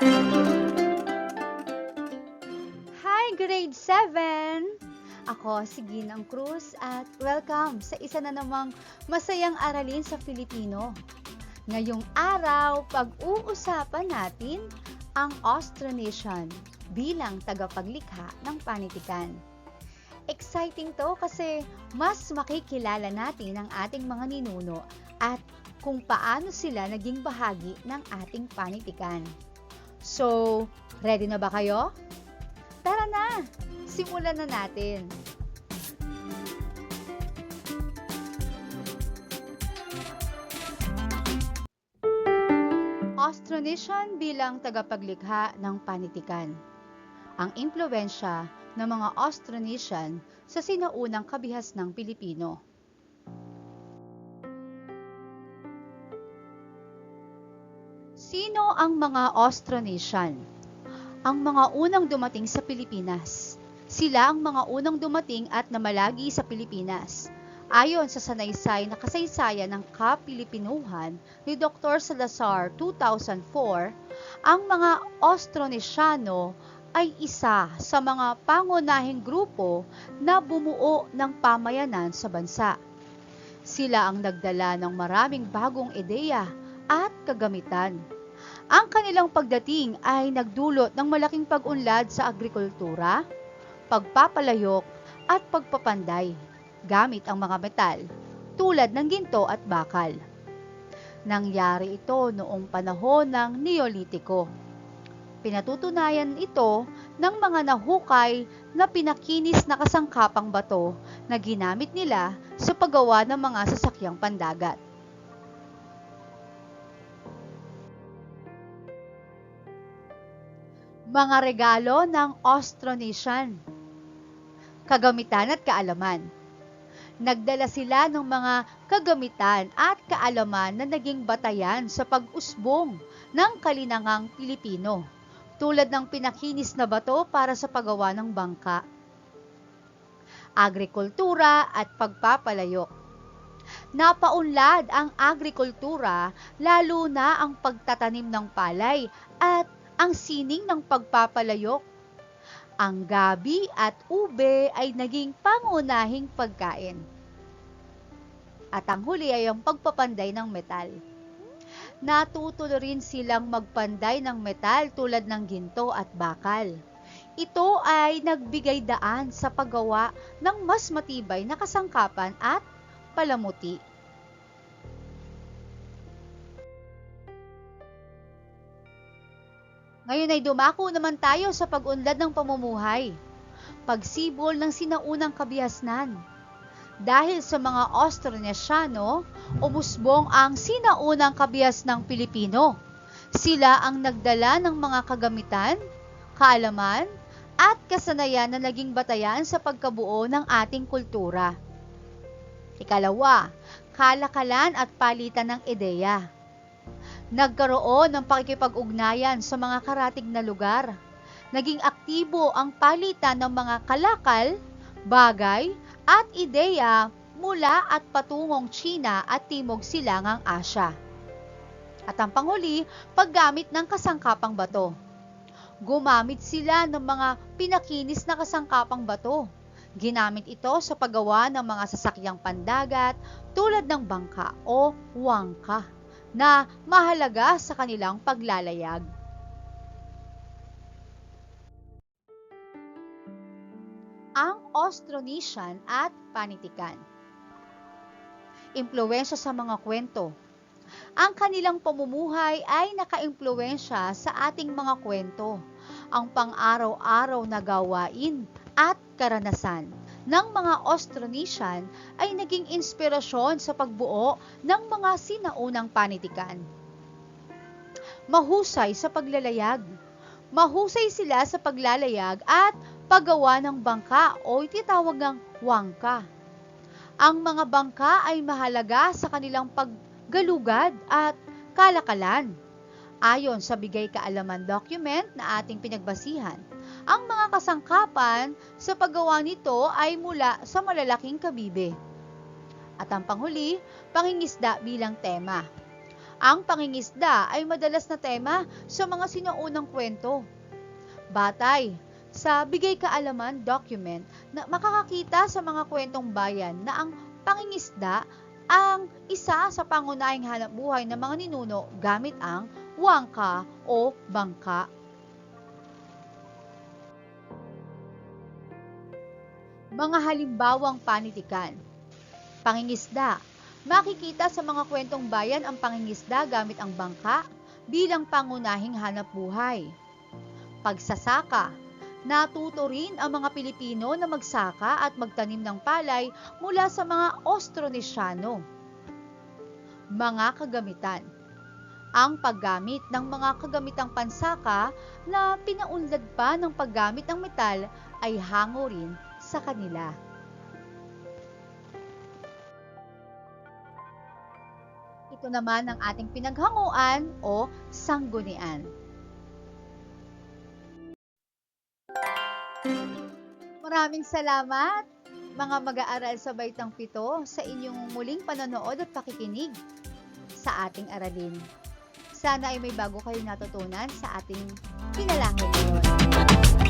Hi, grade 7! Ako si Ginang Cruz at welcome sa isa na namang masayang aralin sa Filipino. Ngayong araw, pag-uusapan natin ang Austronesian bilang tagapaglikha ng panitikan. Exciting to kasi mas makikilala natin ang ating mga ninuno at kung paano sila naging bahagi ng ating panitikan. So, ready na ba kayo? Tara na! Simulan na natin. Austronesian bilang tagapaglikha ng panitikan. Ang impluensya ng mga Austronesian sa sinaunang kabihas ng Pilipino. Sino ang mga Austronesian? Ang mga unang dumating sa Pilipinas. Sila ang mga unang dumating at namalagi sa Pilipinas. Ayon sa sanaysay na kasaysayan ng Kapilipinuhan ni Dr. Salazar 2004, ang mga Austronesiano ay isa sa mga pangunahing grupo na bumuo ng pamayanan sa bansa. Sila ang nagdala ng maraming bagong ideya at kagamitan. Ang kanilang pagdating ay nagdulot ng malaking pag-unlad sa agrikultura, pagpapalayok at pagpapanday gamit ang mga metal tulad ng ginto at bakal. Nangyari ito noong panahon ng Neolitiko. Pinatutunayan ito ng mga nahukay na pinakinis na kasangkapang bato na ginamit nila sa paggawa ng mga sasakyang pandagat. Mga regalo ng Austronesian Kagamitan at kaalaman Nagdala sila ng mga kagamitan at kaalaman na naging batayan sa pag-usbong ng kalinangang Pilipino, tulad ng pinakinis na bato para sa paggawa ng bangka, agrikultura at pagpapalayok. Napaunlad ang agrikultura lalo na ang pagtatanim ng palay at ang sining ng pagpapalayok. Ang gabi at ube ay naging pangunahing pagkain. At ang huli ay ang pagpapanday ng metal. Natututo rin silang magpanday ng metal tulad ng ginto at bakal. Ito ay nagbigay daan sa paggawa ng mas matibay na kasangkapan at palamuti. Ngayon ay dumako naman tayo sa pag-unlad ng pamumuhay, pagsibol ng sinaunang kabihasnan. Dahil sa mga Austronesiano, umusbong ang sinaunang kabihas ng Pilipino. Sila ang nagdala ng mga kagamitan, kaalaman, at kasanayan na naging batayan sa pagkabuo ng ating kultura. Ikalawa, kalakalan at palitan ng ideya. Nagkaroon ng pakikipag-ugnayan sa mga karatig na lugar. Naging aktibo ang palitan ng mga kalakal, bagay, at ideya mula at patungong China at Timog Silangang Asya. At ang panghuli, paggamit ng kasangkapang bato. Gumamit sila ng mga pinakinis na kasangkapang bato. Ginamit ito sa paggawa ng mga sasakyang pandagat tulad ng bangka o wangka na mahalaga sa kanilang paglalayag. Ang Austronesian at panitikan. Impluensya sa mga kwento. Ang kanilang pamumuhay ay nakaimpluensya sa ating mga kwento, ang pang-araw-araw na gawain at karanasan ng mga Austronesian ay naging inspirasyon sa pagbuo ng mga sinaunang panitikan. Mahusay sa paglalayag. Mahusay sila sa paglalayag at paggawa ng bangka o ititawag ng wangka. Ang mga bangka ay mahalaga sa kanilang paggalugad at kalakalan. Ayon sa bigay kaalaman document na ating pinagbasihan, ang mga kasangkapan sa paggawa nito ay mula sa malalaking kabibe. At ang panghuli, pangingisda bilang tema. Ang pangingisda ay madalas na tema sa mga sinuunang kwento. Batay sa Bigay Kaalaman document na makakakita sa mga kwentong bayan na ang pangingisda ang isa sa pangunahing hanap buhay ng mga ninuno gamit ang wangka o bangka. Mga halimbawang panitikan. Pangingisda. Makikita sa mga kwentong bayan ang pangingisda gamit ang bangka bilang pangunahing hanap buhay. Pagsasaka. Natuto rin ang mga Pilipino na magsaka at magtanim ng palay mula sa mga Austronesyano. Mga kagamitan. Ang paggamit ng mga kagamitang pansaka na pinaunlad pa ng paggamit ng metal ay hango rin sa kanila. Ito naman ang ating pinaghanguan o sanggunian. Maraming salamat mga mag-aaral sa Baitang Pito sa inyong muling panonood at pakikinig sa ating aralin. Sana ay may bago kayong natutunan sa ating pinalangin ngayon.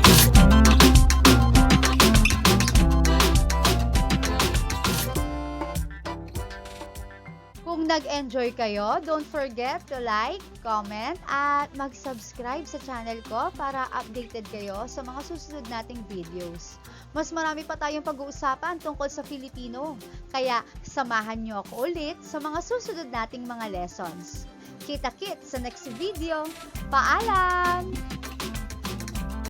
Kung nag-enjoy kayo, don't forget to like, comment, at mag-subscribe sa channel ko para updated kayo sa mga susunod nating videos. Mas marami pa tayong pag-uusapan tungkol sa Filipino, kaya samahan nyo ako ulit sa mga susunod nating mga lessons. Kita-kit sa next video. Paalam!